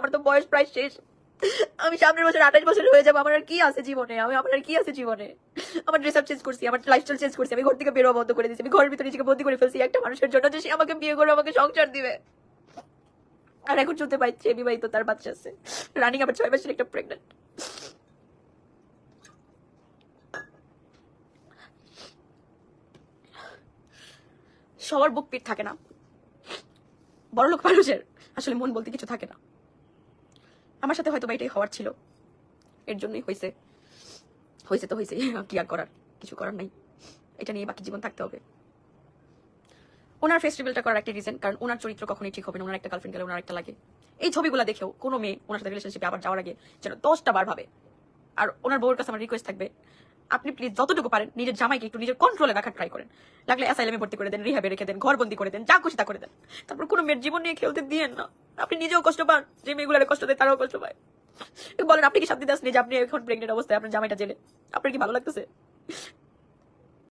আমার তো বয়স প্রায় শেষ। আমি সামনের বছর আঠাশ বছর হয়ে যাব, আমার আর কি আছে জীবনে? আমি আমার আর কি আছে জীবনে? আমার ড্রেস আপ চেঞ্জ করছি, আমার লাইফস্টাইল চেঞ্জ করছি, আমি ঘর থেকে বেরোয়া বন্ধ করে দিয়েছি, আমি ঘরের ভিতরে নিজেকে বন্দি করে ফেলছি একটা মানুষের জন্য যে সে আমাকে বিয়ে করে, আমাকে সংসার দিবে। আর এখন শুনতে পাইছি বিবাহিত তার বাচ্চা আছে। রানিং আবার ছয় মাসের একটা প্রেগনেন্ট সবার বুক পিট থাকে না। বড়লোক মানুষের আসলে মন বলতে কিছু থাকে না। আমার সাথে হয়তো বা এটাই হওয়ার ছিল। এর জন্যই হয়েছে হয়েছে তো হয়েছে কি আর করার? কিছু করার নাই। এটা নিয়ে বাকি জীবন থাকতে হবে। ওনার ফেস্টিভ্যালটা করার একটা রিজন কারণ ওনার চরিত্র কখনোই ঠিক হবে না, ওনার একটা গার্লফ্রেন্ড গেলে ওনার একটা লাগে। এই ছবিগুলো দেখেও কোনো মেয়ে ওনার সাথে রিলেশনশিপে আবার যাওয়ার আগে যেন দশটা বার ভাবে। আর ওনার বউয়ের কাছে আমার রিকোয়েস্ট থাকবে, আপনি প্লিজ যতটুকু পারেন নিজের জামাইকে একটু নিজের কন্ট্রোলে রাখার ট্রাই করেন। লাগলে অ্যাসাইলামে ভর্তি করে দেন রিহাবে রেখে দেন ঘরবন্দি করে দেন, যা খুশি তা করে দেন। তারপর কোনো মেয়ের জীবন নিয়ে খেলতে দিয়েন না। আপনি নিজেও কষ্ট পান, যে মেয়েগুলো কষ্ট দেয় তারাও কষ্ট পায়। বলেন, আপনি কি শান্তি দাস যে আপনি এখন প্রেগনেন্ট অবস্থায়, আপনার জামাইটা জেলে। আপনার কি ভালো লাগতেছে?